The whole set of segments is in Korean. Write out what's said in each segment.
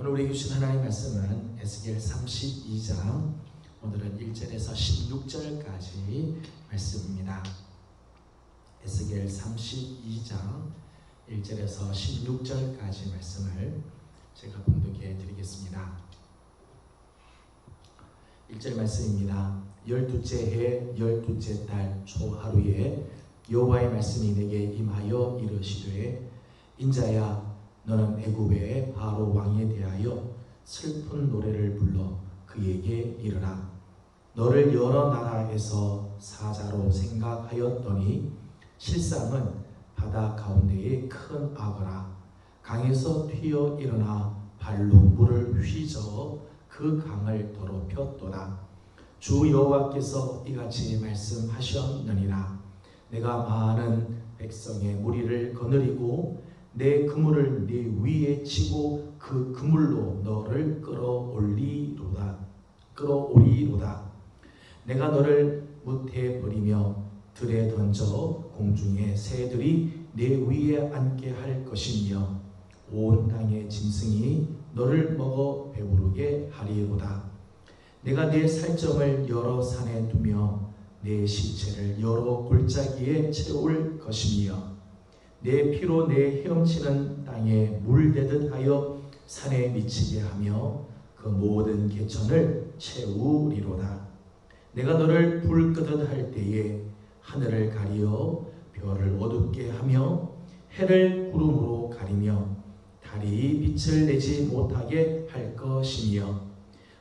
오늘 우리 주신 하나님 말씀은 에스겔 32장 오늘은 1절에서 16절까지 말씀입니다. 에스겔 32장 1절에서 16절까지 말씀을 제가 봉독해 드리겠습니다. 1절 말씀입니다. 열두째 해 열두째 달 초하루에 여호와의 말씀이 내게 임하여 이르시되 인자야 너는 애굽의 바로 왕에 대하여 슬픈 노래를 불러 그에게 이르라. 너를 여러 나라에서 사자로 생각하였더니 실상은 바다 가운데에 큰 악어라. 강에서 튀어 일어나 발로 물을 휘저어 그 강을 더럽혔도다. 주 여호와께서 이같이 말씀하셨느니라. 내가 많은 백성의 무리를 거느리고 내 그물을 네 위에 치고 그 그물로 너를 끌어올리로다. 끌어오리로다. 내가 너를 무태 버리며 들에 던져 공중의 새들이 내 위에 앉게 할 것이며 온 땅의 짐승이 너를 먹어 배부르게 하리로다. 내가 네 살점을 여러 산에 두며 내 시체를 여러 골짜기에 채울 것이며 내 피로 내 헤엄치는 땅에 물 대듯 하여 산에 미치게 하며 그 모든 개천을 채우리로다. 내가 너를 불 끄듯 할 때에 하늘을 가리어 별을 어둡게 하며 해를 구름으로 가리며 달이 빛을 내지 못하게 할 것이며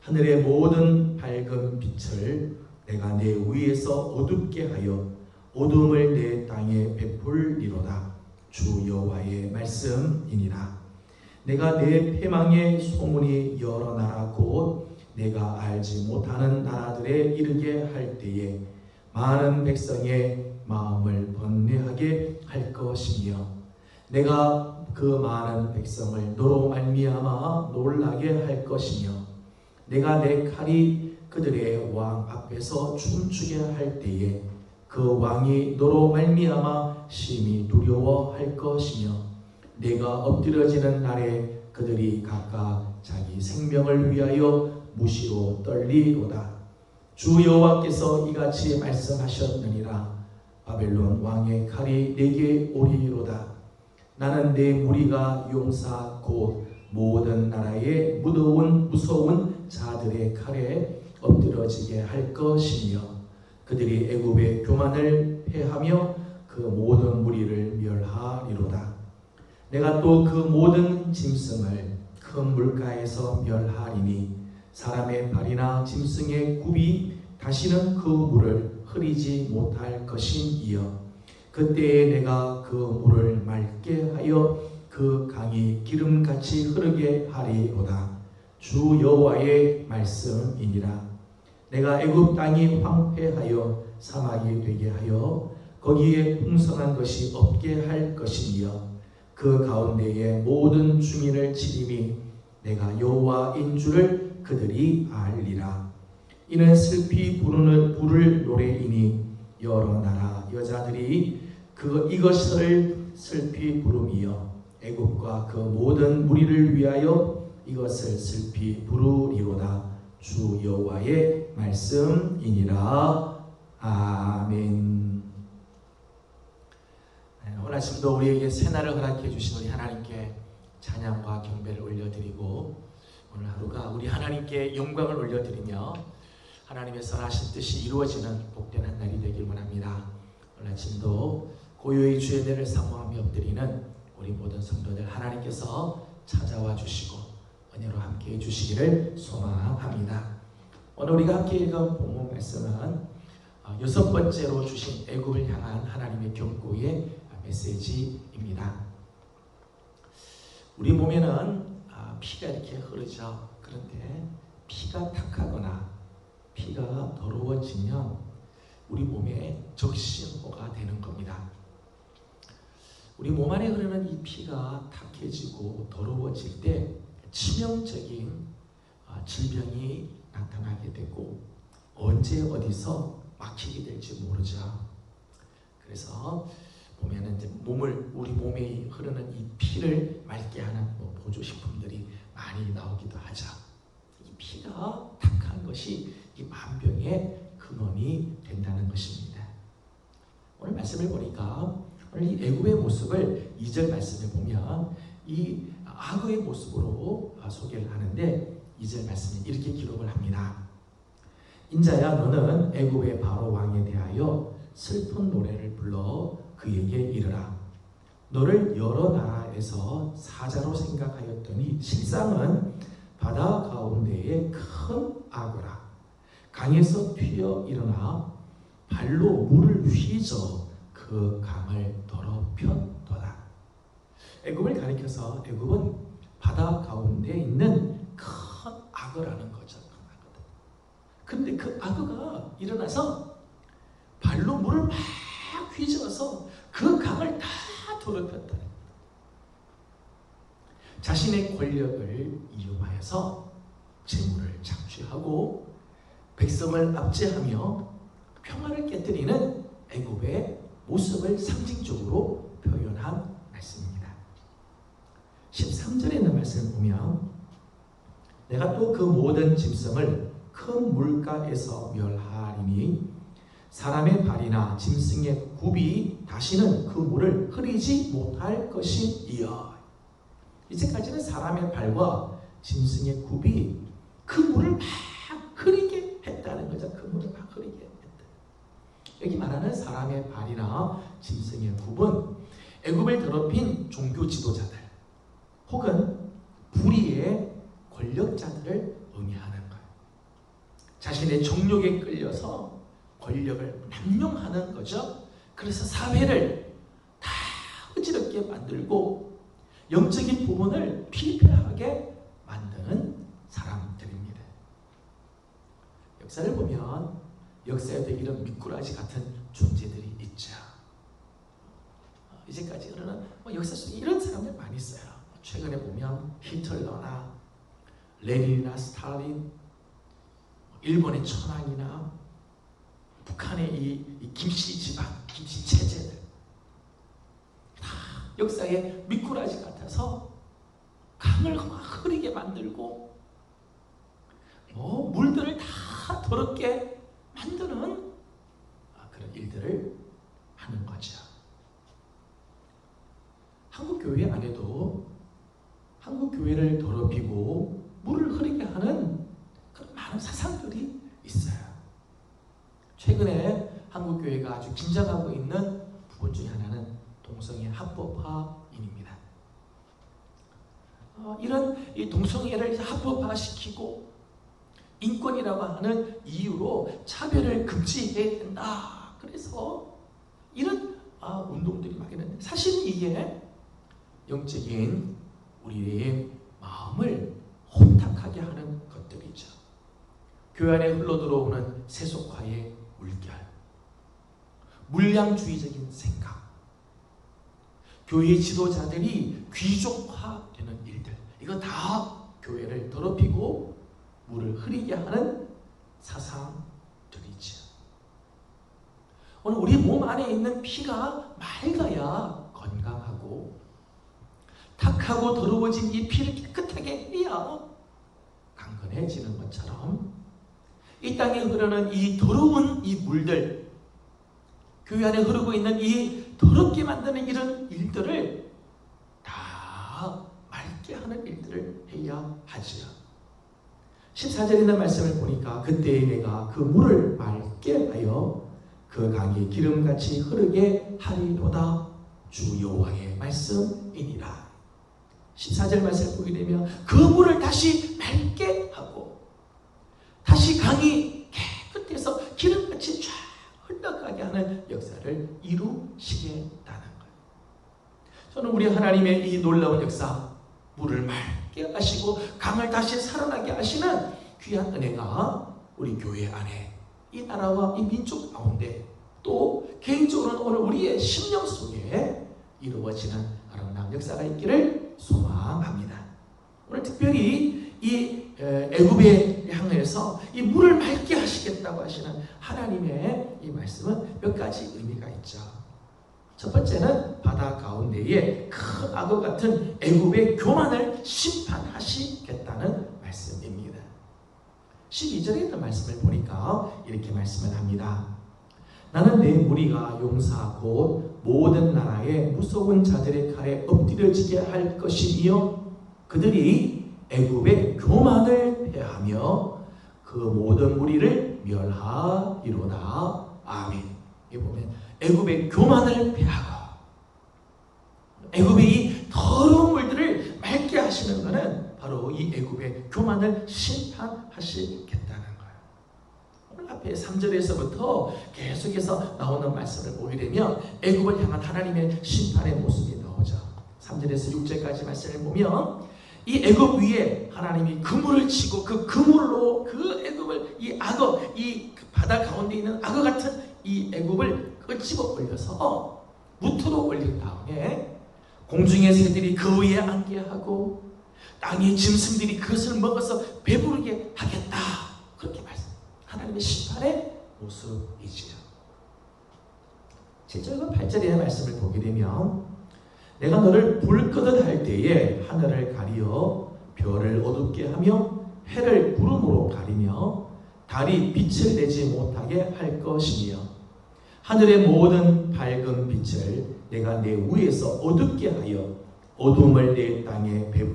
하늘의 모든 밝은 빛을 내가 내 위에서 어둡게 하여 어둠을 내 땅에 베풀리로다. 주 여호와의 말씀이니라. 내가 내 패망의 소문이 여러 나라 곧 내가 알지 못하는 나라들에 이르게 할 때에 많은 백성의 마음을 번뇌하게 할 것이며 내가 그 많은 백성을 너로 말미암아 놀라게 할 것이며 내가 내 칼이 그들의 왕 앞에서 춤추게 할 때에 그 왕이 너로 말미암아 심히 두려워할 것이며 내가 엎드려지는 날에 그들이 각각 자기 생명을 위하여 무시로 떨리로다. 주 여호와께서 이같이 말씀하셨느니라. 바벨론 왕의 칼이 내게 오리로다. 나는 내 무리가 용사 곧 모든 나라의 무더운 무서운 자들의 칼에 엎드러지게 할 것이며 그들이 애굽의 교만을 패하며 그 모든 무리를 멸하리로다. 내가 또 그 모든 짐승을 큰 물가에서 멸하리니 사람의 발이나 짐승의 굽이 다시는 그 물을 흐리지 못할 것이니여 그때에 내가 그 물을 맑게 하여 그 강이 기름같이 흐르게 하리로다. 주 여호와의 말씀이니라. 내가 애굽 땅이 황폐하여 사막이 되게 하여 거기에 풍성한 것이 없게 할 것이며 그 가운데에 모든 주민을 치림이 내가 여호와인 줄을 그들이 알리라. 이는 슬피 부르는 부를 노래이니 여러 나라 여자들이 그 이것을 슬피 부르며 애굽과 그 모든 무리를 위하여 이것을 슬피 부르리로다. 주 여호와의 말씀이니라. 아멘. 네, 오늘 아침도 우리에게 새날을 허락해 주신 우리 하나님께 찬양과 경배를 올려드리고 오늘 하루가 우리 하나님께 영광을 올려드리며 하나님의 선하신 뜻이 이루어지는 복된 한 날이 되길 원합니다. 오늘 아침도 고요히 주의 내를 사모하며 엎드리는 우리 모든 성도들 하나님께서 찾아와 주시고 은혜로 함께 해주시기를 소망합니다. 오늘 우리가 함께 읽은 본문 말씀은 어, 여섯 번째로 주신 애굽을 향한 하나님의 경고의 메시지입니다. 우리 몸에는 아, 피가 이렇게 흐르죠. 그런데 피가 탁하거나 피가 더러워지면 우리 몸에 적신호가 되는 겁니다. 우리 몸 안에 흐르는 이 피가 탁해지고 더러워질 때 치명적인 아, 질병이 나타나게 되고 언제 어디서 막히게 될지 모르죠. 그래서 보면은 이제 몸을 우리 몸에 흐르는 이 피를 맑게 하는 뭐 보조 식품들이 많이 나오기도 하죠. 이 피가 탁한 것이 이 만병의 근원이 된다는 것입니다. 오늘 말씀을 보니까 오늘 이 애굽의 모습을 2절 말씀에 보면 이 악의 모습으로 소개를 하는데 2절 말씀에 이렇게 기록을 합니다. 인자야 너는 애굽의 바로 왕에 대하여 슬픈 노래를 불러 그에게 이르라. 너를 여러 나라에서 사자로 생각하였더니 실상은 바다 가운데에 큰 악어라. 강에서 튀어 일어나 발로 물을 휘저 그 강을 더럽혔도다. 애굽을 가리켜서 애굽은 바다 가운데 있는 큰 악어라는 거죠. 근데 그 악어가 일어나서 발로 물을 막 휘저어서 그 강을 다 더럽혔다. 자신의 권력을 이용하여서 재물을 착취하고 백성을 압제하며 평화를 깨뜨리는 애굽의 모습을 상징적으로 표현한 말씀입니다. 13절에 있는 말씀을 보면 내가 또 그 모든 짐승을 큰 물가에서 멸하리니 사람의 발이나 짐승의 굽이 다시는 그 물을 흐리지 못할 것이이여. 이제까지는 사람의 발과 짐승의 굽이 그 물을 막 흐리게 했다는 거죠. 그 물을 막 흐리게 했다. 여기 말하는 사람의 발이나 짐승의 굽은 애굽을 더럽힌 종교 지도자들 혹은 불의의 권력자들을 의미하는 거예요. 자신의 정욕에 끌려서 권력을 남용하는 거죠. 그래서 사회를 다 어지럽게 만들고 영적인 부분을 피폐하게 만드는 사람들입니다. 역사를 보면 역사에도 이런 미꾸라지 같은 존재들이 있죠. 어, 이제까지 그러는 뭐 역사 속에 이런 사람들 많이 있어요. 최근에 보면 히틀러나 레닌이나 스탈린, 일본의 천황이나 북한의 이, 이 김씨 집안, 김씨 체제들 다 역사의 미꾸라지 같아서 강을 막 흐리게 만들고 뭐 물들을 다 더럽게 만드는 아, 그런 일들을 하는 거죠. 한국 교회 안에도 한국 교회를 더럽히고 물을 흐리게 하는 그런 많은 사상들이 있어요. 최근에 한국 교회가 아주 긴장하고 있는 부분 중에 하나는 동성애 합법화입니다. 어, 이런 이 동성애를 합법화시키고 인권이라고 하는 이유로 차별을 금지해야 된다. 그래서 이런 아, 운동들이 막 있는데 사실 이게 영적인 우리의 마음을 혼탁하게 하는 것들이죠. 교회 안에 흘러 들어오는 세속화의 물결, 물량주의적인 생각, 교회 지도자들이 귀족화되는 일들, 이거 다 교회를 더럽히고 물을 흐리게 하는 사상들이죠. 오늘 우리 몸 안에 있는 피가 맑아야 건강하고 탁하고 더러워진 이 피를 깨끗하게 해야 강건해지는 것처럼 이 땅에 흐르는 이 더러운 이 물들, 교회 안에 흐르고 있는 이 더럽게 만드는 이런 일들을 다 맑게 하는 일들을 해야 하지요. 14절에 있는 말씀을 보니까 그때에 내가 그 물을 맑게 하여 그 강이 기름같이 흐르게 하리로다 주 여호와의 말씀이니라 14절 말씀을 보게 되면 그 물을 다시 맑게 하고 강이 깨끗해서 기름같이 쫙 흘러가게 하는 역사를 이루시겠다는 거예요. 저는 우리 하나님의 이 놀라운 역사, 물을 맑게 하시고 강을 다시 살아나게 하시는 귀한 은혜가 우리 교회 안에 이 나라와 이 민족 가운데 또 개인적으로는 오늘 우리의 심령 속에 이루어지는 아름다운 역사가 있기를 소망합니다. 오늘 특별히 이 에, 애굽에 향해서 이 물을 맑게 하시겠다고 하시는 하나님의 이 말씀은 몇 가지 의미가 있죠. 첫 번째는 바다 가운데에 큰 악어 같은 애굽의 교만을 심판하시겠다는 말씀입니다. 12절에 있는 말씀을 보니까 이렇게 말씀을 합니다. 나는 내 무리가 용사 곧 모든 나라의 무서운 자들의 칼에 엎드려지게 할 것이며 그들이 애굽의 교만을 패하며 그 모든 무리를 멸하리로다. 아멘. 이 보면 애굽의 교만을 패하고 애굽의 이 더러운 물들을 맑게 하시는 것은 바로 이 애굽의 교만을 심판하시겠다는 거예요. 오늘 앞에 3절에서부터 계속해서 나오는 말씀을 보게 되면 애굽을 향한 하나님의 심판의 모습이 나오죠. 3절에서 6절까지 말씀을 보면 이 애굽 위에 하나님이 그물을 치고 그 그물로 그 애굽을 이 악어 이 바다 가운데 있는 악어 같은 이 애굽을 끄집어 올려서 무토로 올린 다음에 공중의 새들이 그 위에 앉게 하고 땅의 짐승들이 그것을 먹어서 배부르게 하겠다. 그렇게 말씀 하나님의 심판의 모습이지요. 7절과 8절의 말씀을 보게 되면 내가 너를 불 끄듯 할 때에 하늘을 가리어 별을 어둡게 하며 해를 구름으로 가리며 달이 빛을 내지 못하게 할 것이며 하늘의 모든 밝은 빛을 내가 내 위에서 어둡게 하여 어둠을 내 땅에 배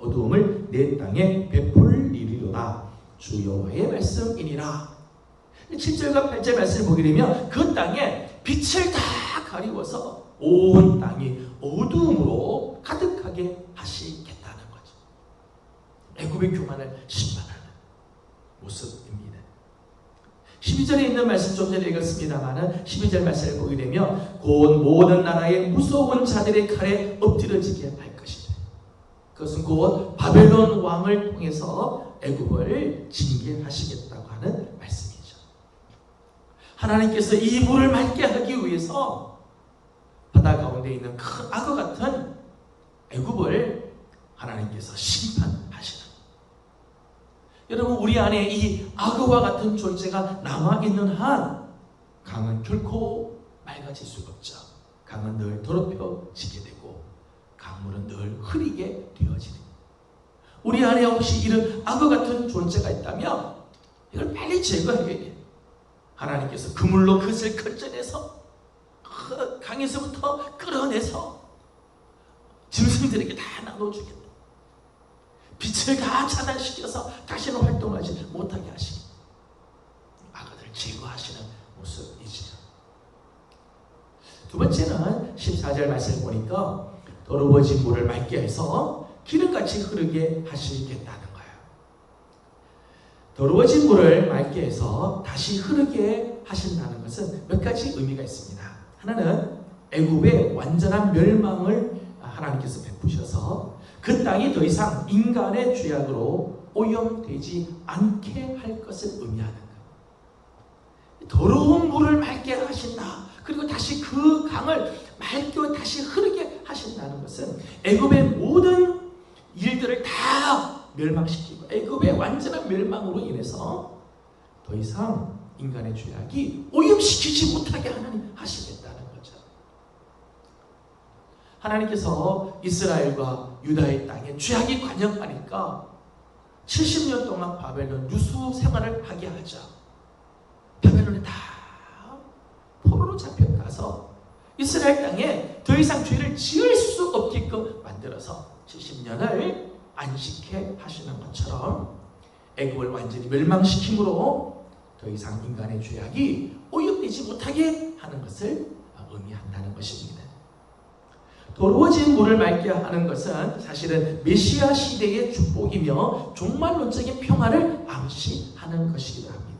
어둠을 내 땅에 베풀리리로다. 주 여호와의 말씀이니라. 7절과 8절 말씀을 보게 되면 그 땅에 빛을 다 가리워서 온 땅이 어두움으로 가득하게 하시겠다는 거죠. 애굽의 교만을 심판하는 모습입니다. 12절에 있는 말씀 좀 전에 읽었습니다만은 12절 말씀을 보게 되면 곧 모든 나라의 무서운 자들의 칼에 엎드려지게 할 것이다. 그것은 곧 바벨론 왕을 통해서 애굽을 징계하시겠다고 하는 말씀이죠. 하나님께서 이 물을 맑게 하기 위해서 바다 가운데 있는 큰 악어 같은 애굽을 하나님께서 심판하시는. 여러분 우리 안에 이 악어와 같은 존재가 남아 있는 한 강은 결코 맑아질 수가 없죠. 강은 늘 더럽혀지게 되고 강물은 늘 흐리게 되어지는. 우리 안에 혹시 이런 악어 같은 존재가 있다면 이걸 빨리 제거해야 돼. 하나님께서 그물로 그것을 건져내서 그 강에서부터 끌어내서 짐승들에게 다 나눠주겠다. 빛을 다 차단시켜서 다시는 활동하지 못하게 하시고 악어들을 제거하시는 모습이지요. 두 번째는 14절 말씀을 보니까 더러워진 물을 맑게 해서 기름같이 흐르게 하시겠다는 거예요. 더러워진 물을 맑게 해서 다시 흐르게 하신다는 것은 몇 가지 의미가 있습니다. 하나는 애굽의 완전한 멸망을 하나님께서 베푸셔서 그 땅이 더 이상 인간의 죄악으로 오염되지 않게 할 것을 의미하는 거예요. 더러운 물을 맑게 하신다. 그리고 다시 그 강을 맑게 다시 흐르게 하신다는 것은 애굽의 모든 일들을 다 멸망시키고 애굽의 완전한 멸망으로 인해서 더 이상 인간의 죄악이 오염시키지 못하게 하나님 하시겠다는 거죠. 하나님께서 이스라엘과 유다의 땅에 죄악이 관영하니까 70년 동안 바벨론 유수 생활을 하게 하자. 바벨론에 다 포로로 잡혀가서 이스라엘 땅에 더 이상 죄를 지을 수 없게끔 만들어서 70년을 안식해 하시는 것처럼 애굽을 완전히 멸망시킴으로 더 이상 인간의 죄악이 오염되지 못하게 하는 것을 의미한다는 것입니다. 더러워진 물을 맑게 하는 것은 사실은 메시아 시대의 축복이며 종말론적인 평화를 암시하는 것이기도 합니다.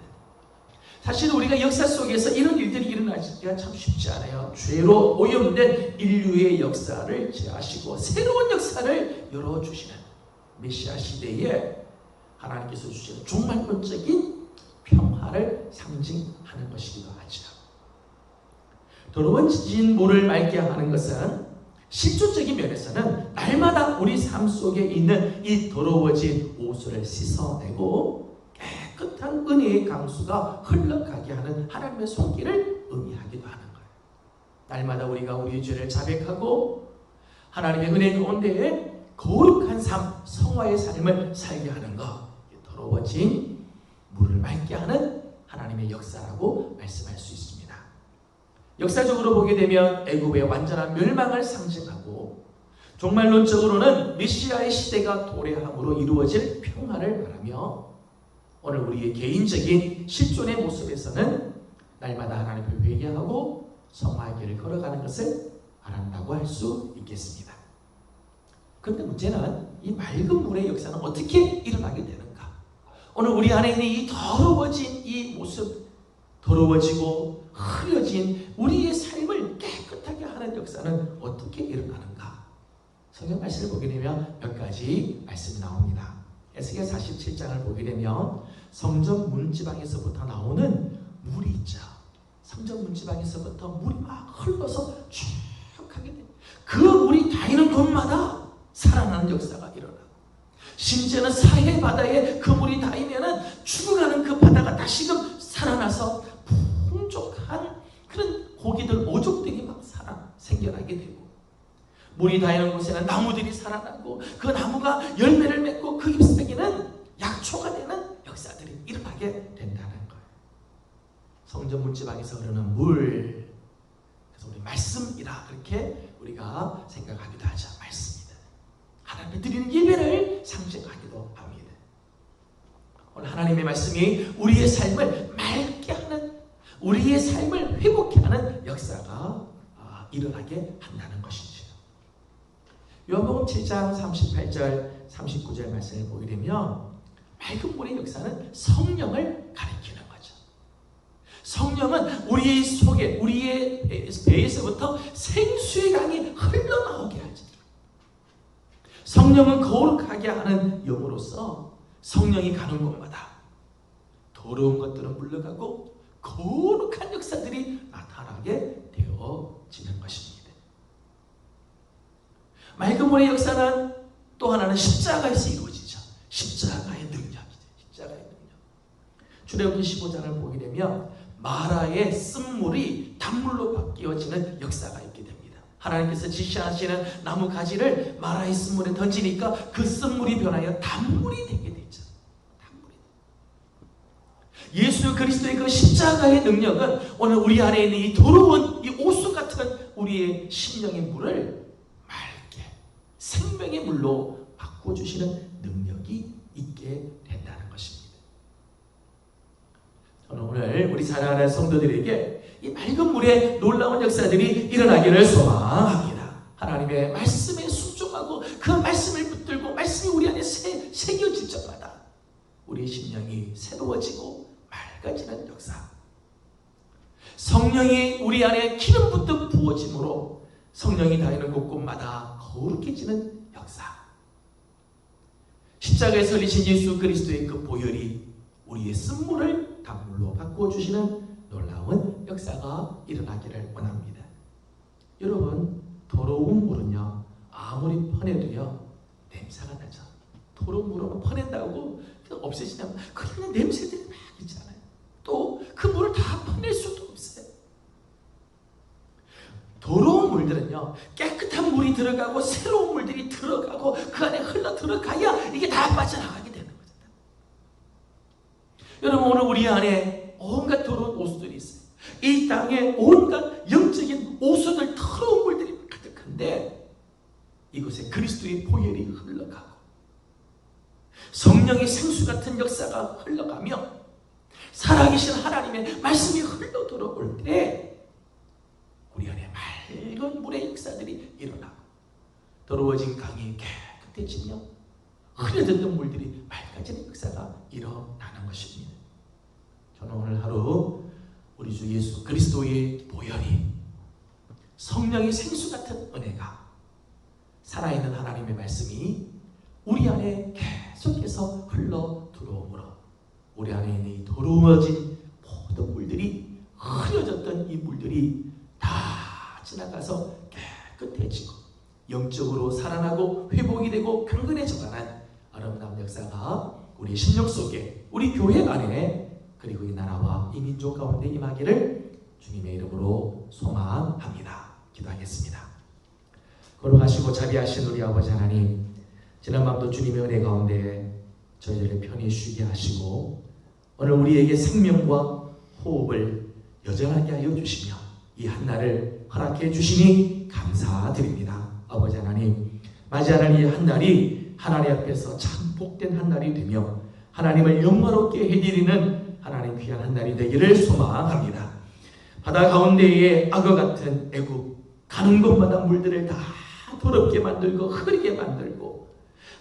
사실 우리가 역사 속에서 이런 일들이 일어나기가 참 쉽지 않아요. 죄로 오염된 인류의 역사를 제하시고 새로운 역사를 열어주시는 메시아 시대에 하나님께서 주시는 종말론적인 평화를 상징하는 것이기도 하죠. 더러워진 물을 맑게 하는 것은 실존적인 면에서는 날마다 우리 삶 속에 있는 이 더러워진 옷을 씻어내고 깨끗한 은혜의 강수가 흘러가게 하는 하나님의 손길을 의미하기도 하는 거예요. 날마다 우리가 우리의 죄를 자백하고 하나님의 은혜 가운데에 거룩한 삶, 성화의 삶을 살게 하는 것, 더러워진 물을 맑게 하는 하나님의 역사라고 말씀할 수 있습니다. 역사적으로 보게 되면 애굽의 완전한 멸망을 상징하고 종말론적으로는 메시아의 시대가 도래함으로 이루어질 평화를 말하며 오늘 우리의 개인적인 실존의 모습에서는 날마다 하나님을 회개하고 성화의 길을 걸어가는 것을 말한다고 할 수 있겠습니다. 그런데 문제는 이 맑은 물의 역사는 어떻게 일어나게 되는가? 오늘 우리 안에 있는 이 더러워진 이 모습, 더러워지고 흐려진 우리의 삶을 깨끗하게 하는 역사는 어떻게 일어나는가? 성경 말씀을 보게 되면 몇 가지 말씀이 나옵니다. 에스겔 47장을 보게 되면 성전 문지방에서부터 나오는 물이 있죠. 성전 문지방에서부터 물이 막 흘러서 쭉 하게 돼. 그 물이 닿이는 곳마다 살아나는 역사가 일어나. 심지어는 사해 바다에 그 물이 닿이면은 죽어가는 그 바다가 다시금 살아나서 풍족한 그런 고기들 오족들이 막 살아 생겨나게 되고 물이 닿이는 곳에는 나무들이 살아나고 그 나무가 열매를 맺고 그 잎사귀는 약초가 되는 역사들이 일어나게 된다는 거예요. 성전 문지방에서 흐르는 물 그래서 우리 말씀이라 그렇게 우리가 생각하기도 하죠. 말씀이다. 하나님이 드리는 예배를 상징하기도 합니다. 오늘 하나님의 말씀이 우리의 삶을 우리의 삶을 회복케 하는 역사가 아, 일어나게 한다는 것이죠. 요한복음 7장 38절 39절 말씀을 보게 되면 맑은 물의 역사는 성령을 가리키는 거죠. 성령은 우리 속에 우리의 배에서부터 생수의 강이 흘러나오게 하지. 성령은 거룩하게 하는 영으로서 성령이 가는 곳마다 더러운 것들은 물러가고 거룩한 역사들이 나타나게 되어지는 것입니다. 맑은 물의 역사는 또 하나는 십자가에서 이루어지죠. 십자가의 능력이죠. 십자가의 능력. 출애굽기 15장을 보게 되면 마라의 쓴물이 단물로 바뀌어지는 역사가 있게 됩니다. 하나님께서 지시하시는 나무 가지를 마라의 쓴물에 던지니까 그 쓴물이 변하여 단물이 되게 되죠. 예수 그리스도의 그 십자가의 능력은 오늘 우리 안에 있는 이 더러운 이 오수 같은 우리의 심령의 물을 생명의 물로 바꿔주시는 능력이 있게 된다는 것입니다. 저는 오늘 우리 사랑하는 성도들에게 이 맑은 물에 놀라운 역사들이 일어나기를 소망합니다. 하나님의 말씀에 순종하고 그 말씀을 붙들고 말씀이 우리 안에 새, 새겨질 적마다 우리의 심령이 새로워지고 맑아지는 역사. 성령이 우리 안에 기름 붓듯 부어짐으로 성령이 다니는 곳곳마다 거룩해지는 역사. 십자가에 설리신 예수 그리스도의 그 보혈이 우리의 쓴물을 단물로 바꾸어 주시는 놀라운 역사가 일어나기를 원합니다. 여러분, 더러운 물은요, 아무리 퍼내도요, 냄새가 나죠. 더러운 물은 퍼낸다고 없애지냐면, 그냥 냄새들이. 또 그 물을 다 퍼낼 수도 없어요. 더러운 물들은요 깨끗한 물이 들어가고 새로운 물들이 들어가고 그 안에 흘러 들어가야 이게 다 빠져나가게 되는 거죠. 여러분 오늘 우리 안에 온갖 더러운 오수들이 있어요. 이 땅에 온갖 영적인 오수들 더러운 물들이 가득한데 이곳에 그리스도의 보혈이 흘러가고 성령의 생수 같은 역사가 흘러가며 살아계신 하나님의 말씀이 흘러 들어올 때 우리 안에 맑은 물의 역사들이 일어나고 더러워진 강이 깨끗해지며 흐려졌던 물들이 맑아지는 역사가 일어나는 것입니다. 저는 오늘 하루 우리 주 예수 그리스도의 보혈이 성령의 생수 같은 은혜가 살아있는 하나님의 말씀이 우리 안에 계속해서 흘러 들어오므로 우리 안에 있는 이 더러워진 모든 물들이 흐려졌던 이 물들이 다 지나가서 깨끗해지고 영적으로 살아나고 회복이 되고 강건해져가는 아름다운 역사가 우리 신령 속에 우리 교회 안에 그리고 이 나라와 이 민족 가운데 임하기를 주님의 이름으로 소망합니다. 기도하겠습니다. 걸어가시고 자비하신 우리 아버지 하나님 지난 밤도 주님의 은혜 가운데 저희들을 편히 쉬게 하시고 오늘 우리에게 생명과 호흡을 여전하게 하여 주시며 이 한날을 허락해 주시니 감사드립니다. 아버지 하나님 맞이하는 이 한날이 하나님 앞에서 참 복된 한날이 되며 하나님을 영화롭게 해드리는 하나님 귀한 한날이 되기를 소망합니다. 바다 가운데에 악어 같은 애굽 가는 곳마다 물들을 다 더럽게 만들고 흐리게 만들고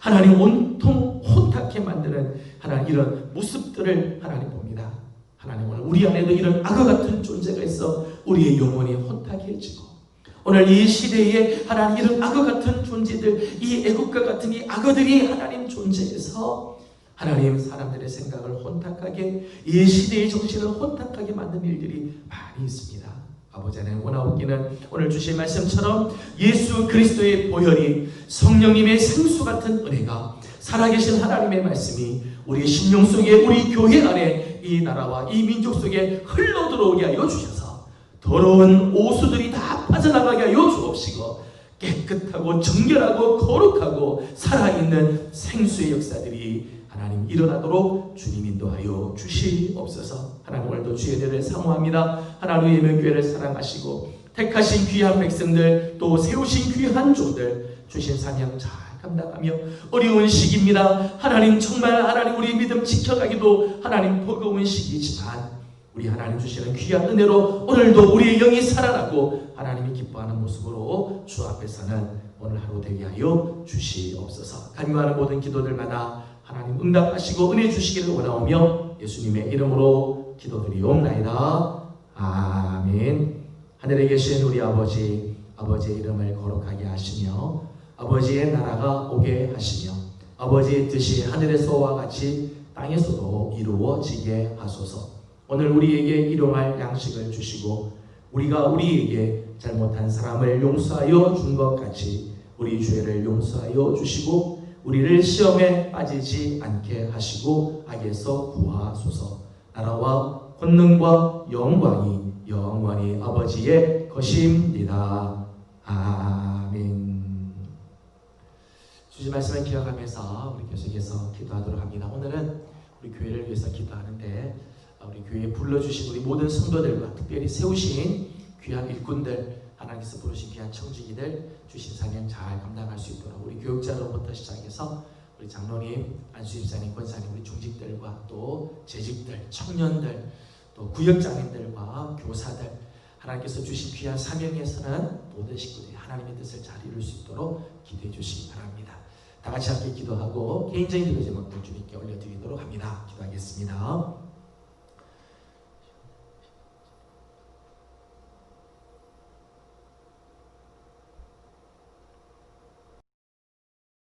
하나님 온통 혼탁해 만드는 하나님 이런 모습들을 하나님 봅니다. 하나님 오늘 우리 안에도 이런 악어 같은 존재가 있어 우리의 영혼이 혼탁해지고 오늘 이 시대에 하나님 이런 악어 같은 존재들 이 애국과 같은 이 악어들이 하나님 존재에서 하나님 사람들의 생각을 혼탁하게 이 시대의 정신을 혼탁하게 만든 일들이 많이 있습니다. 아버지 하나님 원하옵기는 오늘 주신 말씀처럼 예수 그리스도의 보혈이 성령님의 생수 같은 은혜가 살아계신 하나님의 말씀이 우리 심령 속에 우리 교회 안에 이 나라와 이 민족 속에 흘러 들어오게 하여 주셔서 더러운 오수들이 다 빠져나가게 하여 주옵시고 깨끗하고 정결하고 거룩하고 살아있는 생수의 역사들이 하나님 일어나도록 주님 인도하여 주시옵소서. 하나님 오늘도 주의 은혜를 사모합니다. 하나님의 교회를 사랑하시고 택하신 귀한 백성들 또 세우신 귀한 종들 주신 사명 잘 감당하며 어려운 시기입니다. 하나님 정말 하나님 우리 믿음 지켜가기도 하나님 버거운 시기지만 우리 하나님 주시는 귀한 은혜로 오늘도 우리의 영이 살아나고 하나님이 기뻐하는 모습으로 주 앞에서는 오늘 하루 되게 하여 주시옵소서. 간구하는 모든 기도들마다 하나님 응답하시고 은혜 주시기를 원하오며 예수님의 이름으로 기도드리옵나이다. 아멘. 하늘에 계신 우리 아버지, 아버지의 이름을 거룩하게 하시며 아버지의 나라가 오게 하시며 아버지의 뜻이 하늘에서와 같이 땅에서도 이루어지게 하소서. 오늘 우리에게 일용할 양식을 주시고 우리가 우리에게 잘못한 사람을 용서하여 준 것 같이 우리 죄를 용서하여 주시고 우리를 시험에 빠지지 않게 하시고 악에서 구하소서. 나라와 권능과 영광이 영원히 아버지의 것입니다. 아멘. 주신 말씀을 기억하면서 우리 계속해서 기도하도록 합니다. 오늘은 우리 교회를 위해서 기도하는데 우리 교회에 불러주신 우리 모든 성도들과 특별히 세우신 귀한 일꾼들 하나님께서 부르신 귀한 청지기들 주신 사명 잘 감당할 수 있도록 우리 교육자로부터 시작해서 우리 장로님, 안수집사님, 권사님, 우리 중직들과 또 재직들, 청년들, 또 구역장님들과 교사들 하나님께서 주신 귀한 사명에서는 모든 식구들이 하나님의 뜻을 잘 이룰 수 있도록 기도해 주시기 바랍니다. 다 같이 함께 기도하고 개인적인 기도 제목들 주님께 올려드리도록 합니다. 기도하겠습니다.